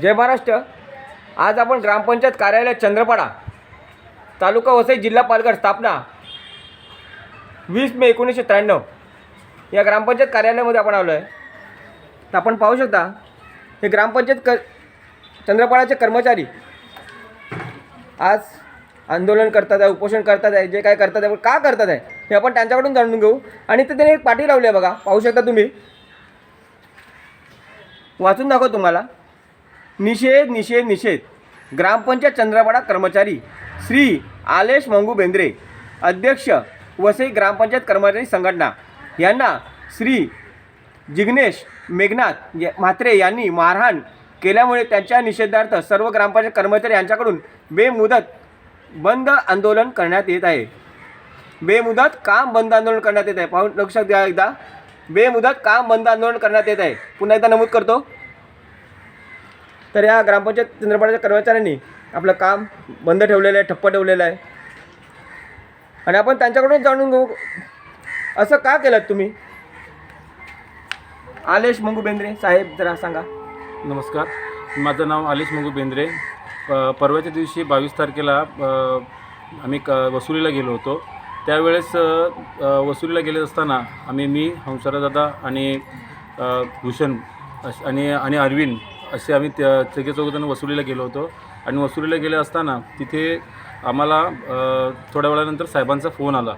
जय महाराष्ट्र. आज आपण ग्रामपंचायत कार्यालय चंद्रपाडा तालुका वसई जिल्हा पालघर स्थापना वीस मे एकोणीसशे त्र्याण्णव. या ग्रामपंचायत कार्यालयामध्ये आपण आलो आहे तर आपण पाहू शकता हे ग्रामपंचायत क चंद्रपाडाचे कर्मचारी आज आंदोलन करतात आहे उपोषण करतात आहे जे काय करतात आहे का करतात आहे हे आपण त्यांच्याकडून जाणून घेऊ. आणि ते त्याने एक पाठी लावली आहे बघा पाहू शकता तुम्ही. वाचून दाखव तुम्हाला. निषेध निषेध निषेध. ग्रामपंचायत चंद्रपाडा कर्मचारी श्री आलेश मंगू बेंद्रे अध्यक्ष वसई ग्रामपंचायत कर्मचारी संघटना यांना श्री जिग्नेश मेघनाथ म्हात्रे यांनी मारहाण केल्यामुळे त्यांच्या निषेधार्थ सर्व ग्रामपंचायत कर्मचारी यांच्याकडून बेमुदत बंद आंदोलन करण्यात येत आहे. बेमुदत काम बंद आंदोलन करण्यात येत आहे. पाहून लक्षात द्या एकदा. बेमुदत काम बंद आंदोलन करण्यात येत आहे. पुन्हा एकदा नमूद करतो. तर या ग्रामपंचायत चंद्रपाड्याच्या कर्मचाऱ्यांनी आपलं काम बंद ठेवलेलं आहे ठप्प ठेवलेलं आहे. आणि आपण त्यांच्याकडून जाणून घेऊ असं का केलं तुम्ही? आलेश मंगू बेंद्रे साहेब जरा सांगा. नमस्कार. माझं नाव आलेश मंगू बेंद्रे. प- परवाच्या दिवशी बावीस तारखेला आम्ही क वसुलीला गेलो होतो. त्यावेळेस वसुलीला गेले असताना आम्ही मी हंसरादादा आणि भूषण आणि आणि अरविंद असे आम्ही त्या तिघे चौघजण वसुलीला गेलो होतो. आणि वसुलीला गेले असताना तिथे आम्हाला थोड्या वेळानंतर साहेबांचा फोन आला.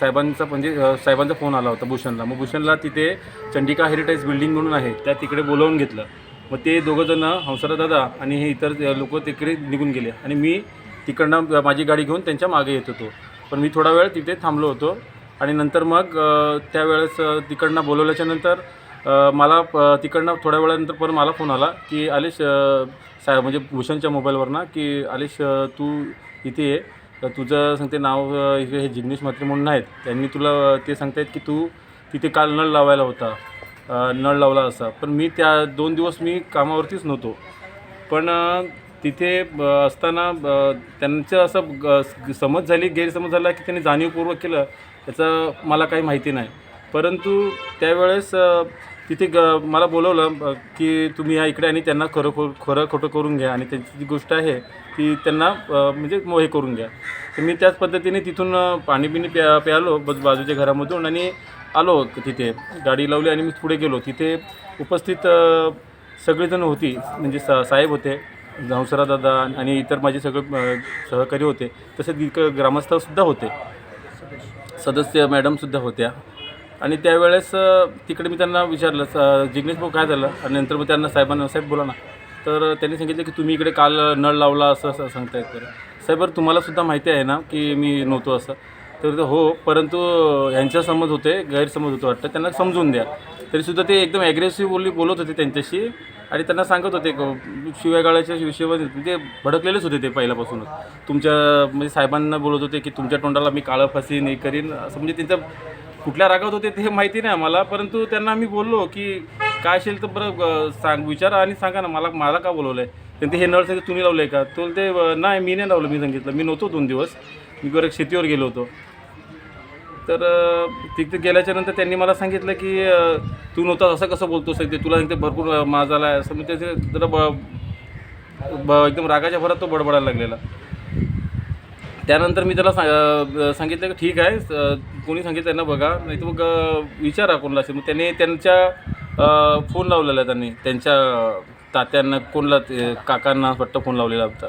साहेबांचा म्हणजे साहेबांचा फोन आला होता भूषणला. मग भूषणला तिथे चंडिका हेरिटेज बिल्डिंग म्हणून आहे त्या तिकडे बोलवून घेतलं. मग ते दोघंजणं हंसरा दादा आणि हे इतर लोक तिकडे निघून गेले. आणि मी तिकडनं माझी गाडी घेऊन त्यांच्या मागे येत होतो. पण मी थोडा वेळ तिथे थांबलो होतो. आणि नंतर मग त्यावेळेस तिकडनं बोलवल्याच्यानंतर मला तिकडनं थोड्या वेळानंतर पण मला फोन आला की आलेश सा साहेब म्हणजे भूषणच्या मोबाईलवरनं की आलेश तू इथे ये. तर तुझं सांगते नाव हे जिग्नेश म्हात्रे म्हणून आहेत. त्यांनी तुला ते सांगतायत की तू तिथे काल नळ लावायला होता. नळ लावला असा. पण मी त्या दोन दिवस मी कामावरतीच नव्हतो. पण तिथे ब- असताना ब- त्यांचं असं ग- समज झाली गैरसमज झाला की त्यांनी जाणीवपूर्वक केलं याचं मला काही माहिती नाही. परंतु त्यावेळेस तिथे ग मला बोलवलं की तुम्ही या इकडे आणि त्यांना खरं खो खरं खोटं करून घ्या आणि त्यांची जी गोष्ट आहे ती त्यांना म्हणजे हे करून घ्या. तर मी त्याच पद्धतीने तिथून पाणी पिणी प्या प्यालो बस बाजूच्या घरामधून आणि आलो तिथे. गाडी लावली आणि मी पुढे गेलो. तिथे उपस्थित सगळेजण होती म्हणजे सा साहेब होते दादा आणि इतर माझे सगळे सहकारी होते. तसेच ग्रामस्थसुद्धा होते. सदस्य मॅडमसुद्धा होत्या. आणि त्यावेळेस तिकडे मी त्यांना विचारलं स- जिग्नेश भाऊ काय झालं? आणि नंतर मग त्यांना साहेबांना साहेब बोला ना. तर त्यांनी सांगितलं की तुम्ही इकडे काल नळ लावला असं असं सांगतायत तर. साहेब तुम्हालासुद्धा माहिती आहे ना की मी नव्हतो असं. तर हो परंतु यांच्या समज होते गैरसमज होतं वाटतं. त्यांना समजून द्या. तरीसुद्धा ते एकदम ॲग्रेसिव्ह बोलली बोलत होते त्यांच्याशी. आणि त्यांना सांगत होते क- शिव्यागाळ्याच्या विषयामध्ये ते भडकलेलेच होते ते पहिल्यापासूनच. तुमच्या म्हणजे साहेबांना बोलत होते की तुमच्या तोंडाला मी काळं फसीन हे करीन. असं म्हणजे त्यांचं कुठल्या रागात होते ते माहिती नाही आम्हाला परंतु त्यांना मी बोललो की काय असेल तर बरं सांग विचारा आणि सांगा ना मला मला का बोलवलं आहे त्यांनी हे नळ सांगितलं तुम्ही लावलं आहे का? तो ते नाही मी नाही लावलं मी सांगितलं. मी नव्हतो दोन दिवस. मी बरं शेतीवर गेलो होतो. तर तिथे गेल्याच्यानंतर त्यांनी मला सांगितलं की तू नव्हता असं कसं बोलतोस? ते तुला सांगते भरपूर अ, आला आहे असं म्हणजे मी त्याचे जरा ब ब- एकदम रागाच्या भरात तो बडबडायला लागलेला. त्यानंतर मी त्याला सा सांगितलं की ठीक आहे कोणी सांगितलं त्यांना बघा नाही तर मग विचारा कोणाला असेल. मग त्यांनी त्यांच्या फोन लावलेला त्यांनी. त्यांच्या तात्यांना कोणला ते काकांना वाटतं फोन लावलेला होता.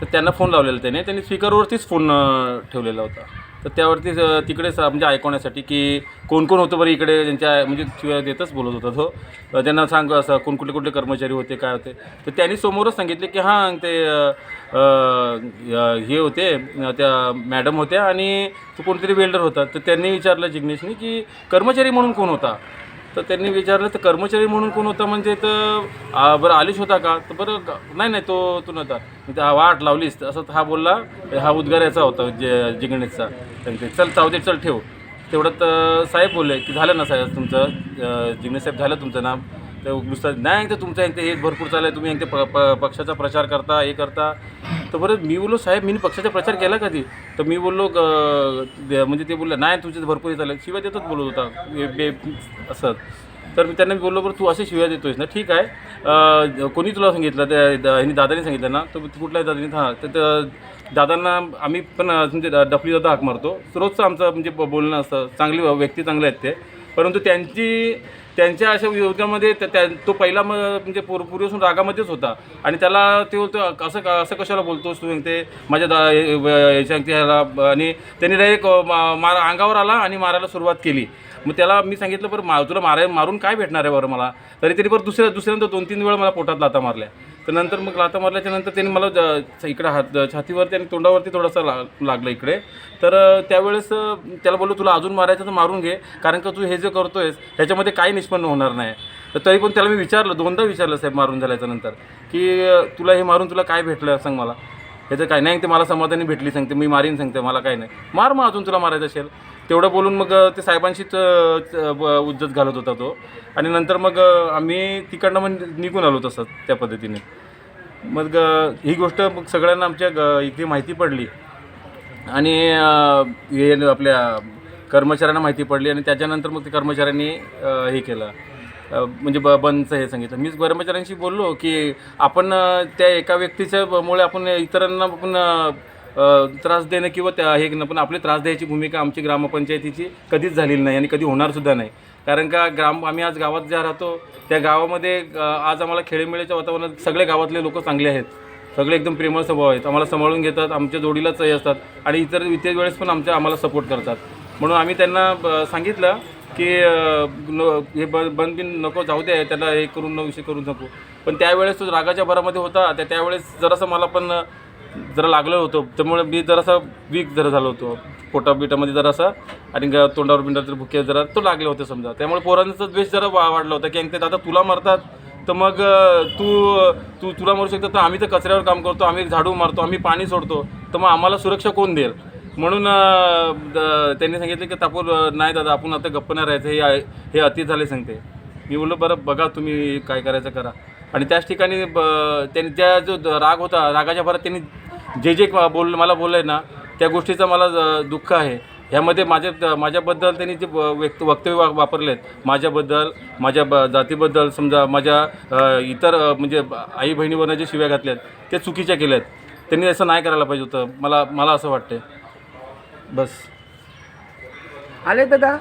तर त्यांना फोन लावलेला त्याने. त्यांनी स्पीकरवरतीच फोन ठेवलेला होता. तर त्यावरती तिकडे तिकडेच म्हणजे ऐकवण्यासाठी की कोण कोण होतं बरं इकडे त्यांच्या म्हणजे शिवाय देतच बोलत होता तो. त्यांना सांग असं कोण कुठले कुठले कर्मचारी होते काय होते. तर त्यांनी समोरच सांगितले की हां ते हे होते त्या मॅडम होत्या आणि तो कोणतरी वेल्डर होता. तर त्यांनी विचारलं जिग्नेशनी की कर्मचारी म्हणून कोण होता? तर त्यांनी विचारलं तर कर्मचारी म्हणून कोण होता? म्हणजे तर आ, बरं आलीश होता का? तर बरं नाही नाही तो तू नव्हता. मी तर हा वाट लावलीस असं हा बोलला हा उद्गार याचा होता जे जिगणेशचा त्यांचे चल चावते चल ठेव. तेवढ्यात तर साहेब बोलले की झालं ना साहेब तुमचं अ, साहेब झालं तुमचं नाम? तर नुसतं नाही तर तुमचं यांचं हे भरपूर चाललं आहे तुम्ही यांचे प प पक्षाचा प्रचार करता हे करता. तर बरं मी बोललो साहेब मी पक्षाचा प्रचार केला कधी? तर मी बोललो म्हणजे ते बोलले नाही तुझे भरपूर येत आलं. शिवाय देतच बोलत होता. बे- असं. तर मी त्यांना बोललो बरं तू असे शिव्या देतोयस ना. ठीक आहे. कोणी तुला सांगितलं? त्या ह्यांनी दादाने सांगितलं ना? तर कुठल्या दादाने? हां तर त्या दादांना आम्ही पण म्हणजे डफली दादा हाक मारतो. रोजचं आमचं म्हणजे बोलणं असतं चांगली व्यक्ती चांगले आहेत ते. परंतु त्यांची त्यांच्या अशा योजनेमध्ये त्या- त्या- तो पहिला म म्हणजे पूर पूर्वीपासून रागामध्येच होता. आणि त्याला ते होतं असं असं कशाला बोलतोस तू ते माझ्या दा याच्या ह्याला आणि त्यांनी डायरेक्ट मार अंगावर आला आणि मारायला सुरुवात केली. मग त्याला मी सांगितलं बरं मा तुला माराय मारून काय भेटणार आहे बरं मला? तरी तरी बरं दुसऱ्या दुसऱ्यांदा दोन तीन वेळा मला पोटात लाता मारल्या. तर नंतर मग लाता मारल्याच्या नंतर त्यांनी मला ज- इकडे हात छातीवरती आणि तोंडावरती थोडासा ला लागलं इकडे. तर त्यावेळेस त्याला बोललो तुला अजून मारायचं तर मारून घे कारण का तू हे जे करतो आहेस ह्याच्यामध्ये काही निष्पन्न होणार नाही. तर तरी पण त्याला मी विचारलं दोनदा विचारलं साहेब मारून झाल्याच्यानंतर की तुला हे मारून तुला काय भेटलं सांग मला? ह्याचं काय नाही ते मला समाधानी भेटली सांगते मी मारीन सांगते मला काय नाही. मार मग अजून तुला मारायचं असेल. तेवढं बोलून मग ते साहेबांशीच ब- उज्जत घालत होता तो. आणि नंतर मग आम्ही तिकडनं मग निघून आलो तसं त्या पद्धतीने. मग ही गोष्ट मग सगळ्यांना आमच्या ग- इथे माहिती पडली. आणि हे आपल्या कर्मचाऱ्यांना माहिती पडली आणि त्याच्यानंतर मग ते कर्मचाऱ्यांनी हे केलं. म्हणजे ब बंदचं हे सांगितलं. मीच कर्मचाऱ्यांशी बोललो की आपण त्या एका व्यक्तीच्या मुळे आपण इतरांना आपण त्रास देणं किंवा त्या हे न- पण आपले त्रास द्यायची भूमिका आमची ग्रामपंचायतीची कधीच झालेली नाही आणि कधी होणारसुद्धा नाही. कारण का ग्राम आम्ही आज गावात ज्या राहतो त्या गावामध्ये आज आम्हाला खेळीमेळीच्या वातावरणात सगळे गावातले लोक चांगले आहेत. सगळे एकदम प्रेमळ स्वभाव आहेत. आम्हाला सांभाळून घेतात आमच्या जोडीलाच हे असतात आणि इतर इतर वेळेस पण आमच्या आम्हाला सपोर्ट करतात. म्हणून आम्ही त्यांना ब- सांगितलं की न- हे बंद बिन नको जाऊ दे त्याला हे करून न विषय करू नको. पण त्यावेळेस तो रागाच्या भरामध्ये होता त्या त्यावेळेस जरासं मला पण जरा लागलं होतं. त्यामुळे मी जरासा वीक जरा झालो होतो. पोटा बिटामध्ये जरासा आणि तोंडावर बिंडावर भुके जरा तो लागले होते समजा. त्यामुळे पोरांचा द्वेष जरा वा वाढला होता की ते दादा तुला मारतात. तर मग तू तू तुला मारू शकतो तर आम्ही तर कचऱ्यावर काम करतो आम्ही झाडू मारतो आम्ही पाणी सोडतो. तर मग आम्हाला सुरक्षा कोण देईल? म्हणून द- त्यांनी सांगितलं की तापूर नाही दादा आपण आता गप्प नाही राहायचं. हे आहे- हे अति झाले सांगते. मी बोललो बरं बघा तुम्ही काय करायचं करा. आणि त्याच ठिकाणी ब त्यांनी त्या जो राग होता रागाच्या भरात त्यांनी जे जे बोल मला बोललं आहे ना त्या गोष्टीचं मला दुःख आहे. ह्यामध्ये माझ्या माझ्याबद्दल त्यांनी जे व्यक्त वक्तव्य वा वापरले आहेत माझ्याबद्दल माझ्या ब जातीबद्दल समजा माझ्या इतर म्हणजे आई बहिणीवरनं जे शिव्या घातल्या आहेत ते चुकीच्या केल्या आहेत त्यांनी असं नाही करायला पाहिजे होतं. मला मला असं वाटतं बस. आले दादा.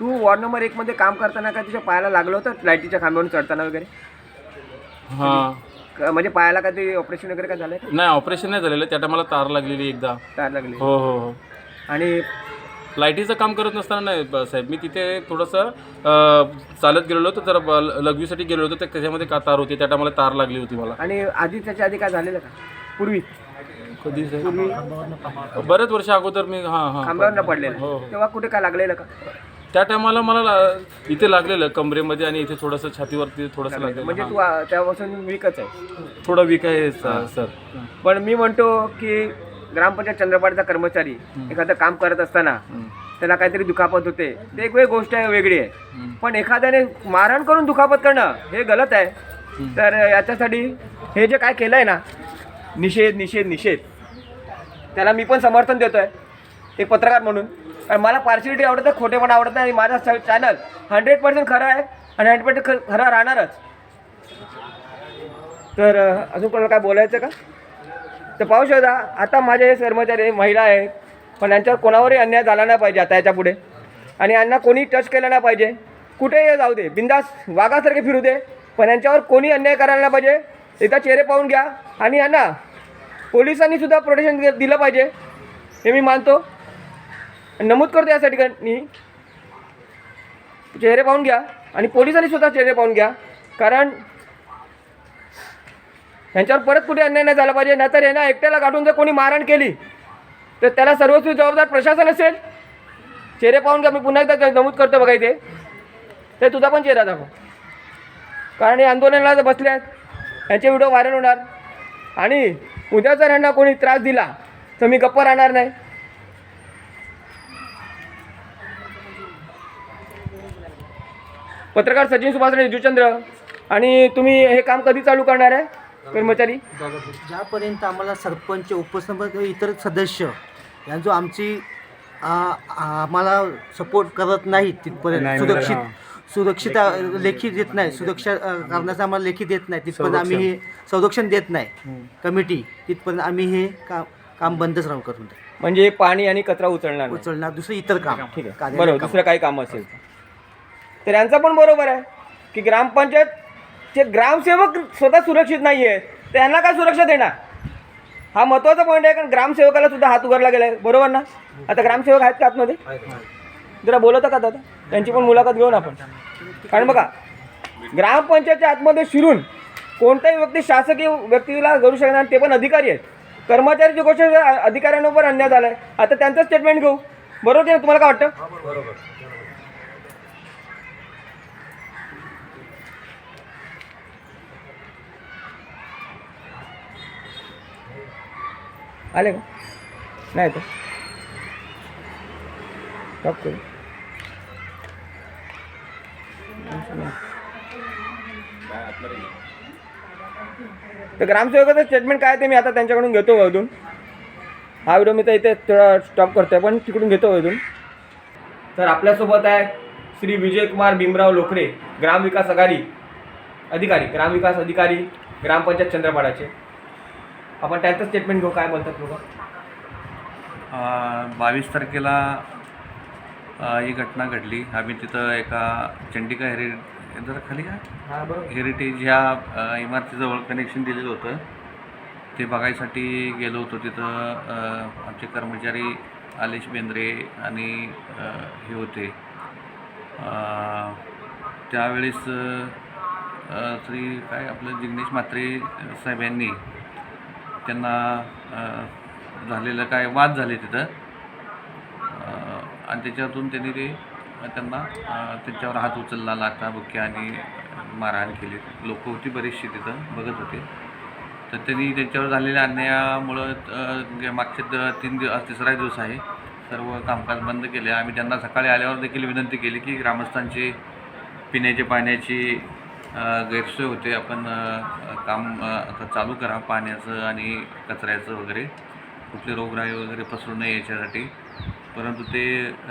तू वॉर्ड नंबर एकमध्ये काम करताना काय तुझ्या पायाला लागलं होतं? लाईटीच्या खांब्यावरून चढताना वगैरे? हां. क- म्हणजे पायाला का ते ऑपरेशन वगैरे काय झालं नाही ऑपरेशन नाही झालेलं. त्या टायमाला तार लागलेली एकदा. तार लागली हो हो हो. आणि लाईटीचं काम करत नसताना नाही ब- साहेब. मी तिथे थोडंसं अ, चालत गेलेलो होतो. जरा ब- लघवीसाठी गेलो होतो. तर त्याच्यामध्ये का तार होती? त्या टायमाला तार लागली होती मला. आणि आधी त्याच्या आधी काय झालेलं का? पूर्वी? कधी बरेच वर्ष अगोदर मी हां हां. खांब्यावर पडलेलं. हो, हो. तेव्हा कुठे काय लागलेलं का? त्या टायमाला मला ला- इथे लागलेलं कमरेमध्ये आणि इथे थोडंसं छातीवरती थोडंसं म्हणजे. तू आ- तेव्हापासून विकच आहे. थोडं वीक आहे स- सर. पण मी म्हणतो की ग्रामपंचायत चंद्रपाडचा कर्मचारी एखादं काम करत असताना. त्याला काहीतरी दुखापत होते. ते एक वेगळी गोष्ट आहे वेगळी आहे. पण एखाद्याने मारहाण करून दुखापत करणं हे गलत आहे. तर याच्यासाठी हे जे काय केलं आहे ना निषेध निषेध निषेध. त्याला मी पण समर्थन देतो आहे एक पत्रकार म्हणून. आणि मला पार्शिलिटी आवडत नाही खोटेपणा आवडत नाही आणि माझा चॅनल हंड्रेड पर्सेंट खरं आहे आणि हंड्रेड पर्सेंट खरं राहणारच. तर अजून कोणाला काय बोलायचं का? तर पाहू शकता आता माझे हे कर्मचारी महिला आहेत पण यांच्यावर कोणावरही अन्याय झाला नाही पाहिजे आता याच्यापुढे. आणि यांना कोणी टच केलं नाही पाहिजे. कुठेही जाऊ दे बिंदास वाघासारखे फिरू दे पण यांच्यावर कोणी अन्याय करायला नाही पाहिजे. एकदा चेहरे पाहून घ्या. आणि यांना पोलिसांनी सुद्धा प्रोटेक्शन दि- दिलं पाहिजे. हे मी मानतो. नमूद करतो यासाठी का? मी चेहरे पाहून घ्या आणि पोलिसांनी सुद्धा चेहरे पाहून घ्या. कारण यांच्यावर परत कुठे अन्याय नाही झाला पाहिजे. नाहीतर यांना एकट्याला गाठून जर कोणी मारहाण केली तर त्याला सर्वस्वी जबाबदार प्रशासन असेल. चेहरे पाहून घ्या. मी पुन्हा एकदा नमूद करतो बघा इथे. ते तुझा पण चेहरा दाखव. कारण हे आंदोलनाला जर बसले आहेत यांचे व्हिडिओ व्हायरल होणार. आणि उद्या जर यांना कोणी त्रास दिला तर मी गप्प राहणार नाही. पत्रकार सचिन सुभाष जुचंद्र आणि तुम्ही हे काम कधी चालू करणार आहे कर्मचारी? ज्यापर्यंत आम्हाला सरपंच उपसरपंच इतर सदस्य यांचं आमची आ- आम्हाला सपोर्ट करत नाही तिथपर्यंत सुरक्षित सुरक्षित लेखी देत नाही सुरक्षा अ, कारणाचं आम्हाला लेखी देत नाही. तिथपर्यंत आम्ही हे संरक्षण देत नाही. कमिटी तिथपर्यंत आम्ही हे काम काम बंदच राहू करून. म्हणजे पाणी आणि कचरा उचलणार. उचलणार दुसरं इतर काम. ठीक आहे. बरोबर काम. दुसरं काही काम असेल. तर यांचं पण बरोबर आहे. की ग्रामपंचायतचे ग्रामसेवक स्वतः सुरक्षित नाही आहे तर यांना काय सुरक्षा देणार? हा महत्त्वाचा पॉईंट आहे कारण ग्रामसेवकाला सुद्धा हात उघडला गेला आहे बरोबर ना? आता ग्रामसेवक आहेत का आतमध्ये? जरा बोलवता का दादा? त्यांची पण मुलाखत घेऊन आपण. कारण बघा ग्रामपंचायतच्या आतमध्ये शिरून कोणताही व्यक्ती शासकीय व्यक्तीला करू शकणार ते पण अधिकारी आहेत. कर्मचारीची गोष्ट अधिकाऱ्यांवर अन्याय झाला आहे आता त्यांचं स्टेटमेंट घेऊ. बरोबर की तुम्हाला काय वाटतं? आले का? नाही तर. टॉप करू. तर ग्रामसेवकाचं स्टेटमेंट काय ते मी आता त्यांच्याकडून घेतो अजून. हा व्हिडिओ मी तर इथे थोडा स्टॉप करतोय पण तिकडून घेतो अजून. तर आपल्यासोबत आहे श्री विजयकुमार भीमराव लोखरे ग्रामविकास अधिकारी अधिकारी ग्रामविकास अधिकारी ग्रामपंचायत चंद्रपाडाचे. आपण त्यांचं स्टेटमेंट घेऊ काय बोलतात लोक? बावीस तारखेला ही घटना घडली. आम्ही तिथं एका चंडिका हेरि जरा खाली का हां बरोबर. हेरिटेज ह्या इमारतीजवळ कनेक्शन दिलेलं होतं. ते बघायसाठी गेलो होतो तिथं आमचे कर्मचारी आलेश बेंद्रे आणि हे होते. त्यावेळेस श्री काय आपलं जिग्नेश म्हात्रे साहेब यांनी त्यांना झालेलं काय वाद झाले तिथं. आणि त्याच्यातून त्यांनी ते त्यांना त्यांच्यावर हात उचलला लाथा बुक्या आणि मारहाण केली. लोक होती बरीचशी तिथं बघत होते. तर त्यांनी त्यांच्यावर झालेल्या अन्यायामुळं मागचे द तीन दिवस तिसरा दिवस आहे सर्व कामकाज बंद केले. आम्ही त्यांना सकाळी आल्यावर देखील विनंती केली की ग्रामस्थांची पिण्याची पाण्याची गैरसोय होते. आपण काम आता चालू करा पाण्याचं आणि कचऱ्याचं वगैरे. कुठले रोगराई वगैरे पसरू नये याच्यासाठी. परंतु ते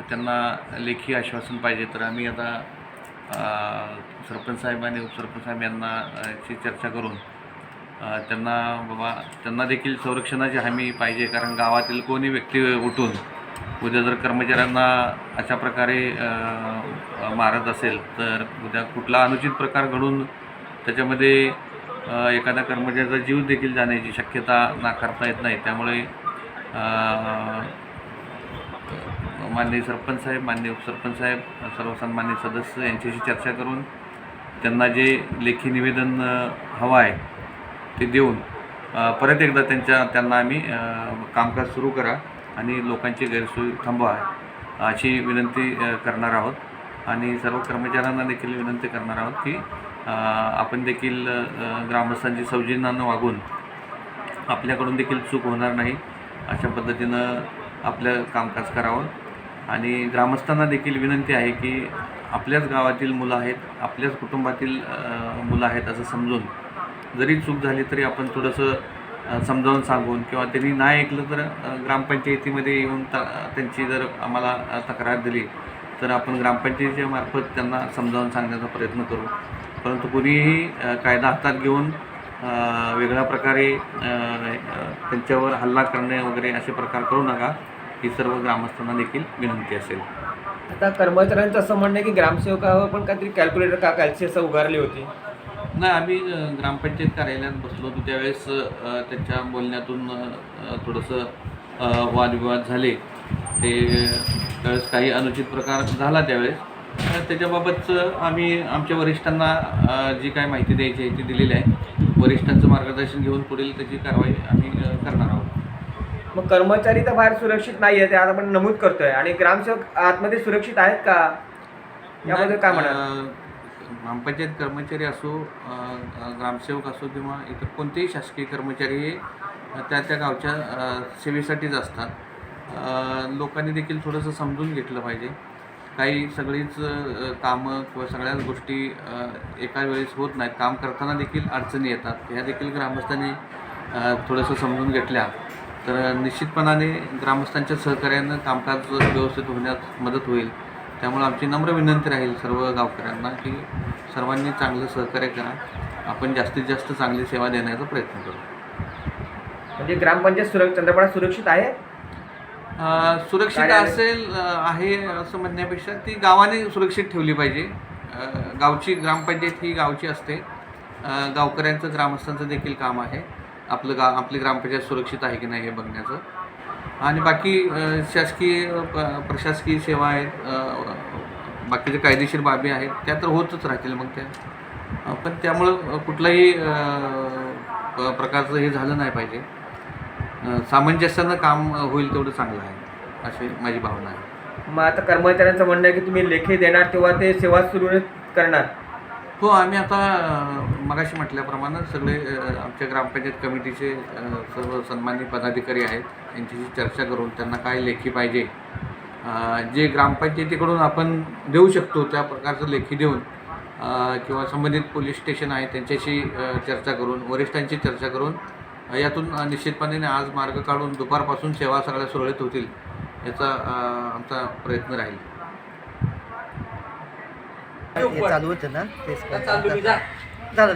त्यांना लेखी आश्वासन पाहिजे. तर आम्ही आता सरपंच साहेब आणि उपसरपंच साहेब यांना ची चर्चा करून त्यांना बाबा त्यांना देखील संरक्षणाची हमी पाहिजे. कारण गावातील कोणी व्यक्ती उठून उद्या जर कर्मचाऱ्यांना अशा प्रकारे मारत असेल तर उद्या कुठला अनुचित प्रकार घडून त्याच्यामध्ये एखाद्या कर्मचाऱ्याचा जीव देखील जाण्याची शक्यता नाकारता येत नाही. त्यामुळे माननीय सरपंच साहेब माननीय उपसरपंच साहेब सर्वसन्मान्य सदस्य यांच्याशी चर्चा करून त्यांना जे लेखी निवेदन हवं आहे ते देऊन परत एकदा त्यांच्या त्यांना आम्ही कामकाज सुरू करा आणि लोकांची गैरसोय थांबवा अशी विनंती करणार आहोत. आणि सर्व कर्मचाऱ्यांना देखील विनंती करणार आहोत की आपण देखील ग्रामस्थांची सौजन्यानं वागून आपल्याकडून देखील चूक होणार नाही अशा पद्धतीनं आपलं कामकाज करावं. आणि ग्रामस्थांना देखील विनंती आहे की आपल्याच गावातील मुलं आहेत आपल्याच कुटुंबातील मुलं आहेत असं समजून जरी चूक झाली तरी आपण थोडंसं समजावून सांगून किंवा त्यांनी नाही ऐकलं तर ग्रामपंचायतीमध्ये येऊन त त्यांची जर आम्हाला तक्रार दिली तर आपण ग्रामपंचायतीच्या मार्फत त्यांना समजावून सांगण्याचा प्रयत्न करू. परंतु कुणीही कायदा हातात घेऊन वेगळ्या प्रकारे त्यांच्यावर हल्ला करणे वगैरे असे प्रकार करू नका. ही सर्व ग्रामस्थांना देखील विनंती असेल. आता कर्मचाऱ्यांचं असं म्हणणं आहे की ग्रामसेवकावर पण काहीतरी कॅल्क्युलेटर का कॅल्सी असं उगारली होती? नाही आम्ही ग्रामपंचायत कार्यालयात बसलो होतो. त्यावेळेस त्यांच्या बोलण्यातून थोडंसं वादविवाद झाले. ते त्यावेळेस काही अनुचित प्रकार झाला त्यावेळेस. त्याच्याबाबतचं आम्ही आमच्या वरिष्ठांना जी काय माहिती द्यायची आहे ती दिलेली आहे. वरिष्ठांचं मार्गदर्शन घेऊन पुढील त्याची कारवाई आम्ही करणार आहोत. मग कर्मचारी तर बाहेर सुरक्षित नाही आहे ते आता आपण नमूद करतोय. आणि ग्रामसेवक आतमध्ये सुरक्षित आहेत का? याबद्दल काय म्हणाल? अ, ग्रामपंचायत कर्मचारी असो ग्रामसेवक असो किंवा इतर कोणतेही शासकीय कर्मचारी हे त्या त्या गावच्या सेवेसाठीच असतात. लोकांनी देखील थोडंसं समजून घेतलं पाहिजे. काही सगळीच कामं किंवा सगळ्याच गोष्टी एका वेळेस होत नाहीत. काम करताना देखील अडचणी येतात. ह्या देखील ग्रामस्थांनी थोडंसं समजून घेतल्या. तर निश्चितपणाने ग्रामस्थांच्या सहकार्यानं कामकाज व्यवस्थित होण्यास मदत होईल. त्यामुळे आमची नम्र विनंती राहील सर्व गावकऱ्यांना की सर्वांनी चांगलं सहकार्य करा. आपण जास्तीत जास्त चांगली सेवा देण्याचा प्रयत्न करू. म्हणजे ग्रामपंचायत सुरक्षित चंद्रपाडा सुरक्षित आहे? सुरक्षित. असेल आहे असं म्हणण्यापेक्षा ती गावाने सुरक्षित ठेवली पाहिजे. गावची ग्रामपंचायत ही गावची असते. गावकऱ्यांचं ग्रामस्थांचं देखील काम आहे. आपलं गा आपली ग्रामपंचायत सुरक्षित आहे की नाही हे बघण्याचं. आणि बाकी शासकीय प- प्रशासकीय सेवा आहेत. अ, बाकीचे कायदेशीर बाबी आहेत त्या तर होतच राहतील मग त्या. पण त्यामुळं कुठलाही प्रकारचं हे झालं नाही पाहिजे. सामंजस्यानं काम होईल तेवढं चांगलं आहे अशी माझी भावना आहे. मग आता कर्मचाऱ्यांचं म्हणणं आहे की तुम्ही लेखी देणार तेव्हा ते सेवा सुरू करणार? हो आम्ही आता मगाशी म्हटल्याप्रमाणे सगळे आमच्या ग्रामपंचायत कमिटीचे सर्व सन्मान्य पदाधिकारी आहेत. यांच्याशी चर्चा करून त्यांना काय लेखी पाहिजे जे ग्रामपंचायतीकडून आपण देऊ शकतो त्या प्रकारचं लेखी देऊन किंवा संबंधित पोलीस स्टेशन आहे त्यांच्याशी चर्चा करून वरिष्ठांची चर्चा करून यातून निश्चितपणे आज मार्ग काढून दुपारपासून सेवा सगळ्या सुरळीत होतील याचा आमचा प्रयत्न राहील. हे चालू होतं ना तेच